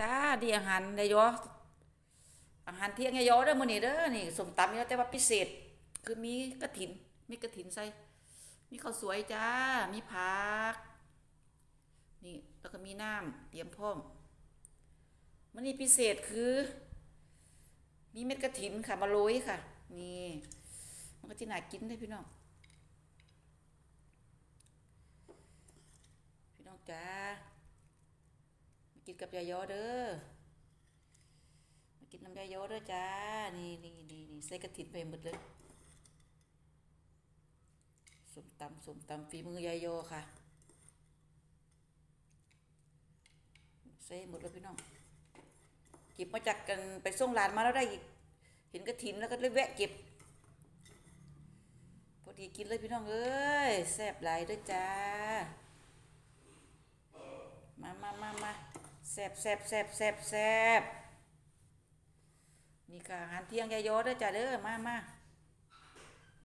จ้าดีอาหารยายยออาหารเที่ยงยายยอเด้อมื้อนี้เด้อนี่สมตำนี่แต่ว่าพิเศษ คือมีกระถินมีกระถินใส่มีข้าวสวยจ้า มีผัก นี่แล้วก็มีน้ำเตรียมพร้อมมื้อนี้พิเศษคือ มีเม็ดกระถินค่ะมาโรยค่ะ นี่ มันก็ที่น่ากินได้พี่น้อง พี่น้องจ้า กินกับยายยอเด้อมากินน้ำยายยอเด้อจ้า นี่นี่นี่นี่ใส่กระถิ่นไปหมดเลยสมตำสมตำฝีมือยายยอค่ะใส่หมดเลยพี่น้องเก็บมาจากกันไปส่งหลานมาแล้วได้อีกเห็นกระถินแล้วก็เลยแวะเก็บพอดีกินเลยพี่น้องเอ้ยแซ่บหลายเด้วยจ้า มามามามา แซ่บแซ่บแซ่บแซ่บแซบนี่ค่ะอาหารเที่ยงยายโยเด้อจ้าเด้อมามา